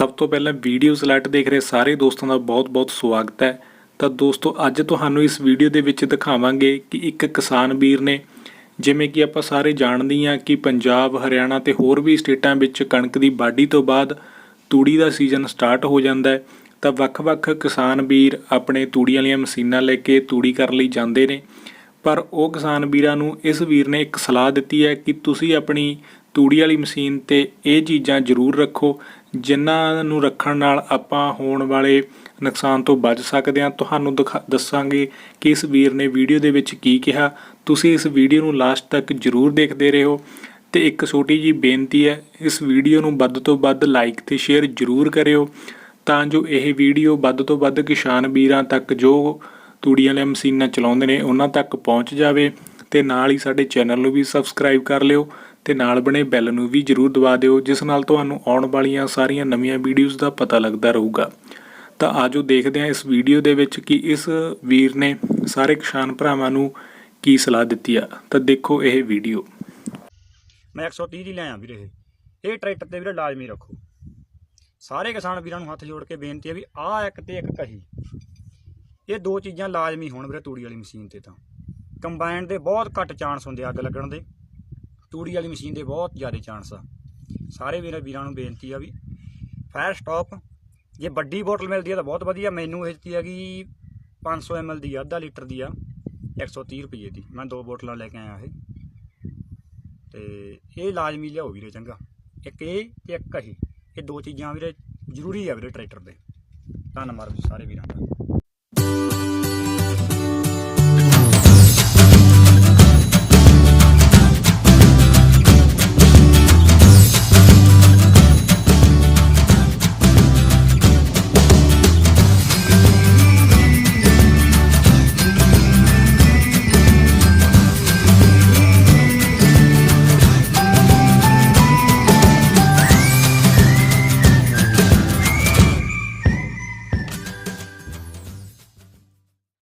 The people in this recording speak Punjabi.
ਸਭ ਤੋਂ ਪਹਿਲਾਂ ਵੀਡੀਓ ਸਲੈਟ ਦੇਖ ਰਹੇ ਸਾਰੇ ਦੋਸਤਾਂ ਦਾ ਬਹੁਤ-ਬਹੁਤ ਸਵਾਗਤ ਹੈ। ਤਾਂ ਦੋਸਤੋ, ਅੱਜ ਤੁਹਾਨੂੰ ਇਸ ਵੀਡੀਓ ਦੇ ਵਿੱਚ ਦਿਖਾਵਾਂਗੇ ਕਿ ਇੱਕ ਕਿਸਾਨ ਵੀਰ ਨੇ, ਜਿਵੇਂ ਕਿ ਆਪਾਂ ਸਾਰੇ ਜਾਣਦੇ ਹਾਂ ਕਿ ਪੰਜਾਬ, ਹਰਿਆਣਾ ਤੇ ਹੋਰ ਵੀ ਸਟੇਟਾਂ ਵਿੱਚ ਕਣਕ ਦੀ ਵਾਢੀ ਤੋਂ ਬਾਅਦ ਤੂੜੀ ਦਾ ਸੀਜ਼ਨ ਸਟਾਰਟ ਹੋ ਜਾਂਦਾ ਹੈ। ਤਾਂ ਵੱਖ-ਵੱਖ ਕਿਸਾਨ ਵੀਰ ਆਪਣੇ ਤੂੜੀ ਵਾਲੀਆਂ ਮਸ਼ੀਨਾਂ ਲੈ ਕੇ ਤੂੜੀ ਕਰਨ ਲਈ ਜਾਂਦੇ ਨੇ। ਪਰ ਉਹ ਕਿਸਾਨ ਵੀਰਾਂ ਨੂੰ ਇਸ ਵੀਰ ਨੇ ਇੱਕ ਸਲਾਹ ਦਿੱਤੀ ਹੈ ਕਿ ਤੁਸੀਂ ਆਪਣੀ ਤੂੜੀ ਵਾਲੀ ਮਸ਼ੀਨ ਤੇ ਇਹ ਚੀਜ਼ਾਂ ਜ਼ਰੂਰ ਰੱਖੋ, ਜਿਨ੍ਹਾਂ ਨੂੰ ਰੱਖਣ ਨਾਲ ਆਪਾਂ ਹੋਣ ਵਾਲੇ ਨੁਕਸਾਨ ਤੋਂ ਬਚ ਸਕਦੇ ਹਾਂ। ਤੁਹਾਨੂੰ ਦਿਖਾ- ਦੱਸਾਂਗੇ ਕਿ ਇਸ ਵੀਰ ਨੇ ਵੀਡੀਓ ਦੇ ਵਿੱਚ ਕੀ ਕਿਹਾ। ਤੁਸੀਂ ਇਸ ਵੀਡੀਓ ਨੂੰ ਲਾਸਟ ਤੱਕ ਜ਼ਰੂਰ ਦੇਖਦੇ ਰਹੋ ਤੇ ਇੱਕ ਛੋਟੀ ਜੀ ਬੇਨਤੀ ਹੈ, ਇਸ ਵੀਡੀਓ ਨੂੰ ਵੱਧ ਤੋਂ ਵੱਧ ਲਾਈਕ ਤੇ ਸ਼ੇਅਰ ਜ਼ਰੂਰ ਕਰਿਓ, ਤਾਂ ਜੋ ਇਹ ਵੀਡੀਓ ਵੱਧ ਤੋਂ ਵੱਧ ਕਿਸਾਨ ਵੀਰਾਂ ਤੱਕ ਜੋ ਤੂੜੀ ਵਾਲੀਆਂ ਮਸ਼ੀਨਾਂ ਚਲਾਉਂਦੇ ਨੇ, ਉਹਨਾਂ ਤੱਕ ਪਹੁੰਚ ਜਾਵੇ ਤੇ ਨਾਲ ਹੀ ਸਾਡੇ ਚੈਨਲ ਨੂੰ ਵੀ ਸਬਸਕ੍ਰਾਈਬ ਕਰ ਲਿਓ ਤੇ ਨਾਲ ਬਣੇ ਬੈਲ ਨੂੰ ਵੀ ਜਰੂਰ ਦਬਾ ਦਿਓ, ਜਿਸ ਨਾਲ ਤੁਹਾਨੂੰ ਆਉਣ ਵਾਲੀਆਂ ਸਾਰੀਆਂ ਨਵੀਆਂ ਵੀਡੀਓਜ਼ ਦਾ ਪਤਾ ਲੱਗਦਾ ਰਹੂਗਾ। ਤਾਂ ਆਜੋ ਦੇਖਦੇ ਹਾਂ ਇਸ ਵੀਡੀਓ ਦੇ ਵਿੱਚ ਕਿ ਇਸ ਵੀਰ ਨੇ ਸਾਰੇ ਕਿਸਾਨ ਭਰਾਵਾਂ ਨੂੰ ਕੀ ਸਲਾਹ ਦਿੱਤੀ ਆ। ਤਾਂ ਦੇਖੋ ਇਹ ਵੀਡੀਓ ਮੈਂ 130 ਦੀ ਲਿਆਇਆ ਵੀਰੇ ਇਹ। ਇਹ ਟਰੈਕਟਰ ਤੇ ਵੀਰੇ ਲਾਜ਼ਮੀ ਰੱਖੋ। ਸਾਰੇ ਕਿਸਾਨ ਵੀਰਾਂ ਨੂੰ ਹੱਥ ਜੋੜ ਕੇ ਬੇਨਤੀ ਹੈ ਵੀ ਆਹ ਇੱਕ ਤੇ ਇੱਕ ਕਹੀ। ਇਹ ਦੋ ਚੀਜ਼ਾਂ ਲਾਜ਼ਮੀ ਹੋਣ ਵੀਰੇ ਤੂੜੀ ਵਾਲੀ ਮਸ਼ੀਨ ਤੇ ਤਾਂ। ਕੰਬਾਈਨ ਦੇ ਬਹੁਤ ਘੱਟ ਚਾਂਸ ਹੁੰਦੇ ਅੱਗ ਲੱਗਣ ਦੇ। ਤੂੜੀ ਵਾਲੀ ਮਸ਼ੀਨ ਦੇ ਬਹੁਤ ਜ਼ਿਆਦਾ ਚਾਂਸ ਆ। ਸਾਰੇ ਵੀਰਾਂ ਵੀਰਾਂ ਨੂੰ ਬੇਨਤੀ ਆ ਵੀ ਫਾਇਰ ਸਟਾਪ ਜੇ ਵੱਡੀ ਬੋਤਲ ਮਿਲਦੀ ਆ ਤਾਂ ਬਹੁਤ ਵਧੀਆ। ਮੈਨੂੰ ਇਹ ਦਿੱਤੀ ਹੈਗੀ 500 ml ਦੀ ਆ, ਅੱਧਾ ਲੀਟਰ ਦੀ ਆ 130 ਰੁਪਏ ਦੀ। ਮੈਂ ਦੋ ਬੋਤਲਾਂ ਲੈ ਕੇ ਆਇਆ ਇਹ। ਤੇ ਇਹ ਲਾਜ਼ਮੀ ਲਿਆਓ ਵੀਰੇ ਚੰਗਾ। ਇੱਕ ਇਹ ਤੇ ਇੱਕ ਇਹ। ਇਹ ਦੋ ਚੀਜ਼ਾਂ ਵੀਰੇ ਜ਼ਰੂਰੀ ਆ ਵੀਰੇ ਟਰੈਕਟਰ ਦੇ। ਧੰਨਵਾਦ ਸਾਰੇ ਵੀਰਾਂ ਦਾ।